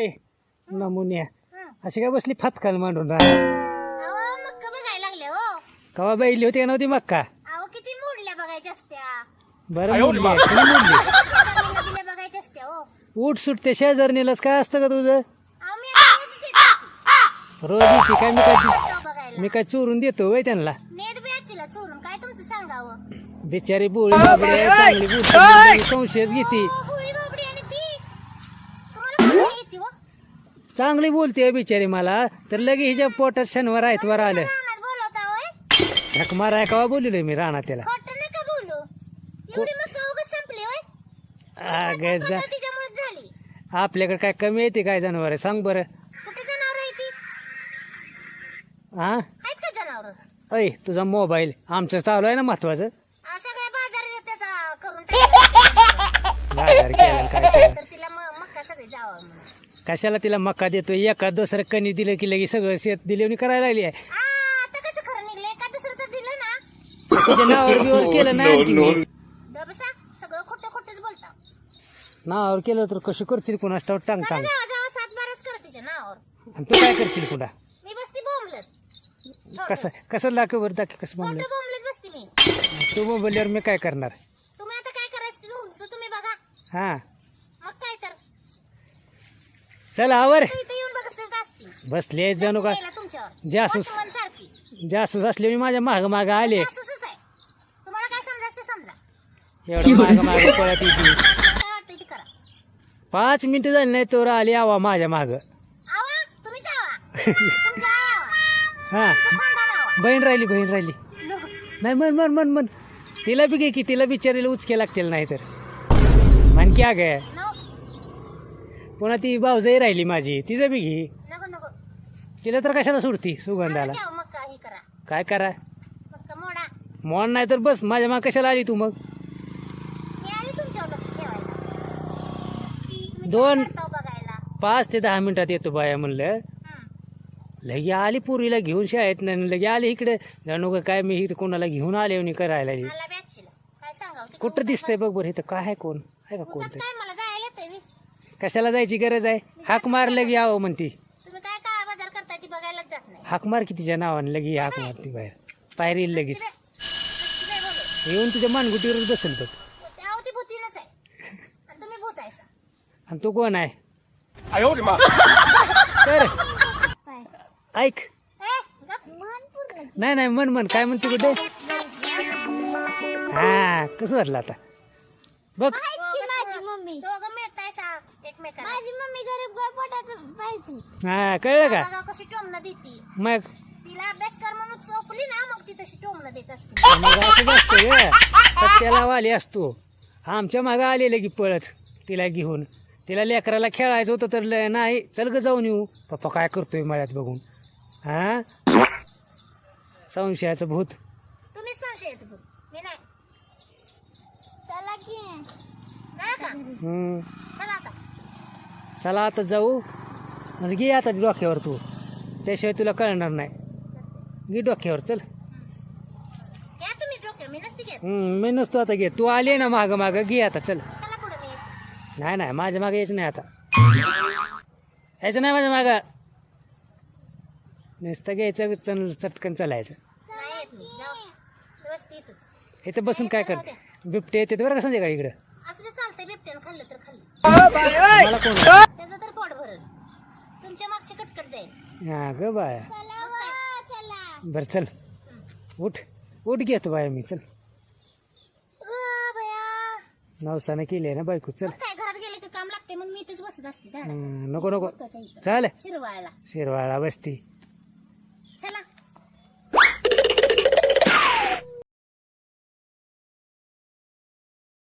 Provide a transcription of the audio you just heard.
ए नमुन्या. हं. अशी काय बसली फतकाल मांडून अहो मक्का बघायला लागले हो. कवा बैली होती का नव्हती मक्का? अहो किती मोडल्या बघायच्या असत्या. बरं आहे, दिल्या बघायच्या असत्या हो. उठ सुटते शेजारणीलाच काय असतं का तुझं? अहो रोज येते काय? मी काय बघायला. मी काय चोरून देतो वय त्यांना? नेट बॅचला चोरून. काय तुमचं सांगावं? बिचारी बोळी बाबडी आहे, चांगली बोलते संशयच घेते हो, भोळी बाबडी आणि ती तुम्हाला कोणी येते हो चांगली बोलते बिचारी मला. तर लगे हिच्या पोटात शनिवार आयतवार आलं. झक माराय कवा बोललोय मी राणा त्याला अगं जा. आपल्याकडे काय कमी येते काय जनावर आहे? सांग बरं. हा का ऐ तुझा मोबाईल. आमचं चालू आहे ना महत्वाचं. बाजार केलं काय कशाला तिला मक्का देतो एका दुसरं कणी दिलं की लगे सगळं शेत दिलेवणी करायला लागली आहे. आ, आता कसं खरं निघलंय का दुसरं तर दिलं ना. तुझ्या नावावर बिवावर केलं नाही आणखी मी. द बसा सगळं खोटं खोटंच बोलता. नावावर केलं तर कशी करशील कुणास ठाऊक? टांग टांग. सात बाराच कर तिच्या नावावर. आणि तू काय करशील कुठं? मी बसती बोंबलत. कसं कसं लाख बरं दाखव कसं म्हणलं खोटं बोंबलत बसती मी. तू मोबाईलवर मी काय करणार? तुम्ही आता काय करायचं? ते तुमचं तुम्ही बघा. हा. चल आवर. बसले जणू का? जासूस. जासूस असले मी माझ्या माग माग आले. एवढं माग पळत येते. पाच मिनिटं झाली नाही तर आली आवा माझ्या माग. हा. बहीण राहिली बहीण राहिली. नाही मन मन मन मन. तिला बी घे की तिला बिचारीला उचके लागतील नाही तर म्हण की ग नो पुन्हा ती भाऊजाई राहिली माझी तिचं बी घे. नको नको. तिला तर कशाला सोडती सुगंधाला? ठेवा मग काही करा. काय करा? फक्त मोडा. नाही तर बस माझ्या माग कशाला आली तू मग? मी आली तुमच्यावर लक्ष ठेवायला. तुम्ही दोन करता हो बघायला. पाच ते दहा मिनिटात येतो बाया म्हणलं. हं. लगे आली पुरीला घेऊन शाळेत नाही लगे आली इकडे. जाणू का काय मी इथं कोणाला घेऊन आले आणि करायला लागली. मला बॅचला काय सांगावं? ते कुठं दिसतंय बघ बरं इथं काय आहे कोण? आहे का कोण उसात ते काय मला जायला येतंय बी. कशाला जायची गरज आहे? हाक मार लगे आहो म्हणती. हाक मार काळा बाजार करता ती हाक मार कितीच्या नावानं लगी हाक मारती बाहेर. बाहेर येईल लगेच. येऊन तुझ्या मानगुटीवर बसेल तो. आणि तू कोण आहे? तर ऐक. नाही नाही मन मन. काय म्हणते कुठे? हा कसं वाटलं आता? बघ. एकमेकांना माझी मम्मी गरीब पोटात पाहिजे हा कळलं का? बघा कशी टोमणं देती? मग? तिला अभ्यास कर म्हणून चोपली ना मग ती तशी टोमणं देत असते. मग ग. सत्याला वाली असतो. आमच्या मागं आलेलं की पळत तिला घेऊन. तिला लेकराला खेळायचं होतं तर ल- नाही चल ग जाऊन येऊ. पप्पा काय करतोय मळ्यात बघून? हा? संशयाचं भूत. तुम्हीच संशय येतो भूत. मी नाही. चला की. नाही का हम्म. चला आता जाऊ. आणि घे आता डोक्यावर तू. त्याशिवाय तुला कळणार नाही. घे डोक्यावर चल. मी नसते आता घे तू आली ना मागं मागं घे आता चल. नाही नाही माझ्या मागे यायचं नाही आता. यायचं नाही माझ्या मागं. नुसतं घ्यायचं चल चटकन चालायचं नाही येत मी जाऊ व्यवस्थित इथंच इथं बसून काय कर? बिबटे येते बरं का संध्याकाळी इकडं? असं ते चालतंय बिबट्यानं खाल्लं तर खाल्लं. मला कोण? त्याचं तर पोट भरल. तुमच्या मागची कटकट जाईल. हा ग बाया. बरं चल. उठ. उठ घेतो बाया मी चल. नवसानं केली ना बायको चल. काय घरात गेले की काम लागते मग मी इथेच बसत असते झाड हम्म, नको नको. इथं. चाल शिरवायला शिरवाळा बसती.